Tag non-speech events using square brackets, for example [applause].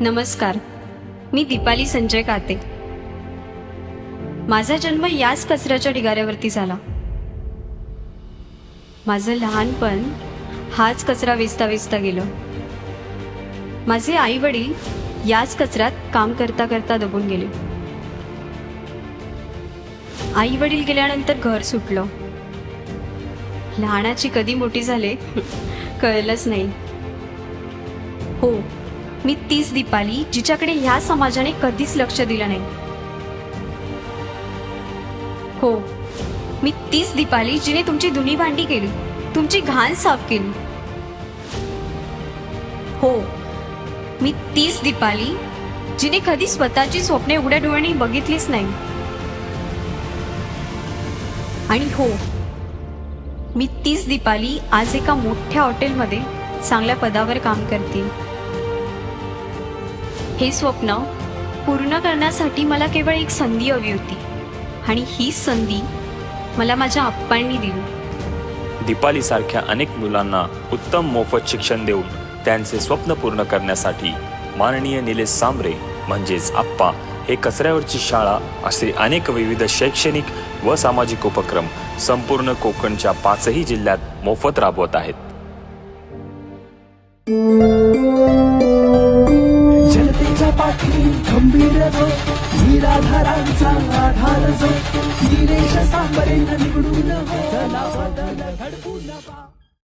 नमस्कार. मी दीपाली संजय काते. माझा जन्म याच कचऱ्याच्या ढिगाऱ्यावरती झाला. माझं लहानपण हाच कचरा वेचता वेचता गेलं. माझे आई वडील याच कचऱ्यात काम करता करता दबून गेले. आई वडील गेल्यानंतर घर सुटलं. लहानाची कधी मोठी झाले [laughs] कळलंच नाही. हो मी तीच दीपाली जिच्याकडे ह्या समाजाने कधीच लक्ष दिलं नाही. हो मी तीच दीपाली जिने तुमची धुनी भांडी केली तुमची घाण साफ केली. हो मी तीच दीपाली जिने कधी स्वतःची स्वप्ने उघड्या डोळ्यांनी बघितलीच नाही. आणि हो मी तीच दीपाली आज एका मोठ्या हॉटेलमध्ये चांगल्या पदावर काम करते. हे स्वप्न पूर्ण करण्यासाठी मला केवळ एक संधी हवी होती. आणि ही संधी मला माझ्या आप्पांनी दिली. दीपालीसारख्या अनेक मुलांना उत्तम मोफत शिक्षण देऊन त्यांचे स्वप्न पूर्ण करण्यासाठी माननीय निलेश सांबरे म्हणजेच आप्पा हे कचऱ्यावरची शाळा असे अनेक विविध शैक्षणिक व सामाजिक उपक्रम संपूर्ण कोकणच्या पाचही जिल्ह्यात मोफत राबवत आहेत. गंभीर जो निराधारांचा आधार जो निरेश सांबरेन निवडून बदला बदल घडपून